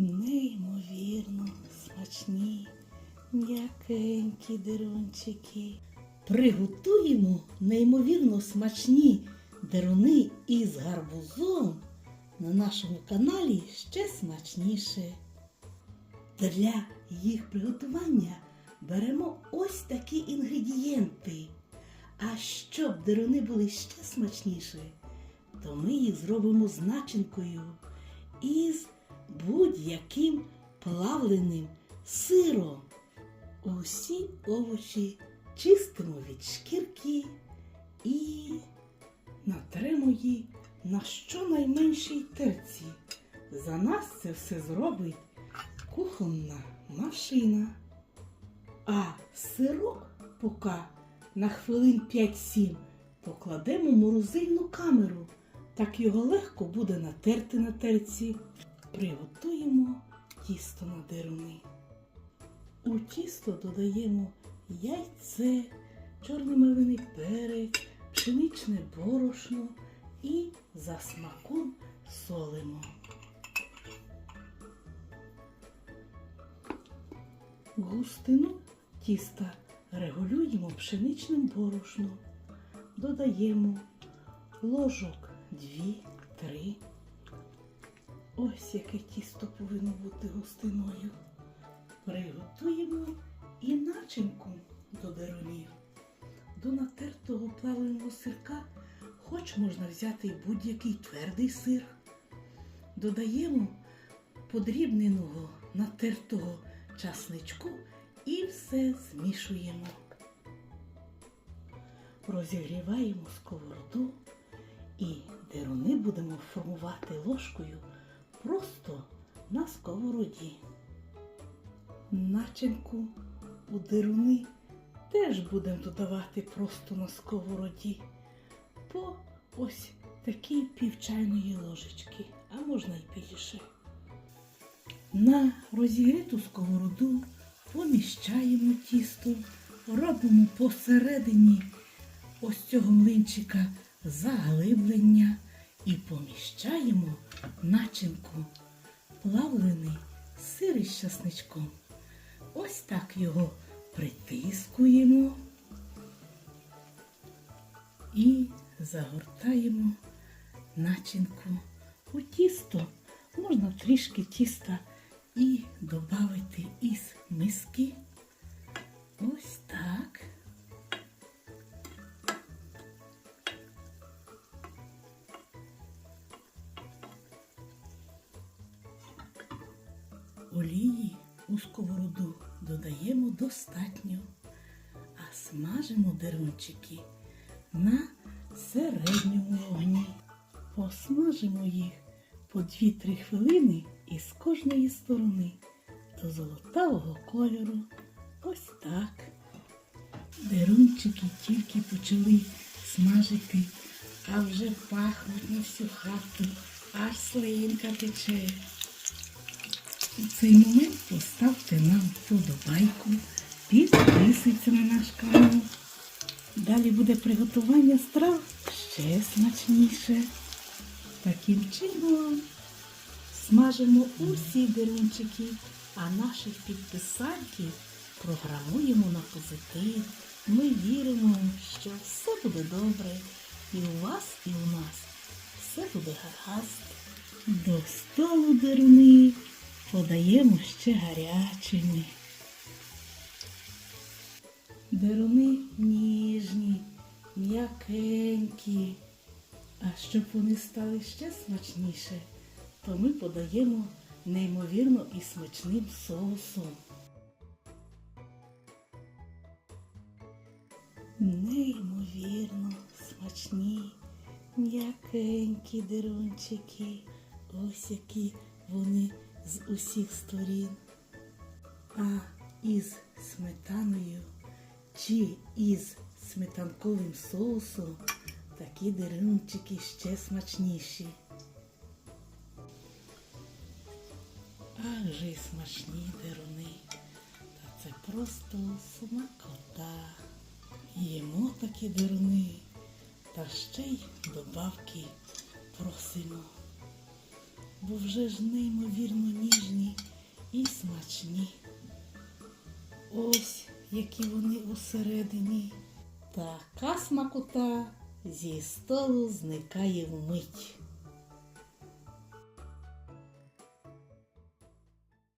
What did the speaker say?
Неймовірно смачні, м'якенькі дерунчики. Приготуємо неймовірно смачні деруни із гарбузом на нашому каналі ще смачніше. Для їх приготування беремо ось такі інгредієнти. А щоб деруни були ще смачніші, то ми їх зробимо з начинкою із будь-яким плавленим сиром. Усі овочі чистимо від шкірки і натремо її на щонайменшій терці. За нас це все зробить кухонна машина. А сирок поки на хвилин 5-7 покладемо в морозильну камеру. Так його легко буде натерти на терці. Приготуємо тісто на деруни. У тісто додаємо яйце, чорний мелений перець, пшеничне борошно і за смаком солимо. Густину тіста регулюємо пшеничним борошном. Додаємо ложок 2-3. Ось яке тісто повинно бути густиною. Приготуємо і начинку до дерунів. До натертого плавленого сирка хоч можна взяти будь-який твердий сир. Додаємо подрібненого натертого часничку і все змішуємо. Розігріваємо сковороду і деруни будемо формувати ложкою просто на сковороді. Начинку у деруни теж будемо додавати просто на сковороді по ось такій півчайної ложечки, а можна й більше. На розігріту сковороду поміщаємо тісто, робимо посередині ось цього млинчика заглиблення і поміщаємо начинку плавлений сир із часничком. Ось так його притискуємо і загортаємо начинку у тісто. Можна трішки тіста і додати із миски. Олії у сковороду додаємо достатньо, а смажимо дерунчики на середньому вогні. Посмажимо їх по 2-3 хвилини із кожної сторони до золотавого кольору. Ось так. Дерунчики тільки почали смажити, а вже пахнуть на всю хату, аж слинка тече. У цей момент поставте нам вподобайку, підписуйтесь на наш канал. Далі буде приготування страв ще смачніше. Таким чином смажимо усі дерунчики, а наших підписанків програмуємо на позитив. Ми віримо, що все буде добре. І у вас, і у нас все буде гаразд. До столу деруни подаємо ще гарячими. Деруни ніжні, м'якенькі. А щоб вони стали ще смачніше, то ми подаємо неймовірно і смачним соусом. Неймовірно смачні, м'якенькі дерунчики. Ось які вони з усіх сторін. А із сметаною чи із сметанковим соусом такі дерунчики ще смачніші. Ах же смачні деруни. Та це просто смакота. Їмо такі деруни, та ще й добавки просимо бо вже ж неймовірно ніжні і смачні. Ось які вони усередині. Така смакота зі столу зникає вмить.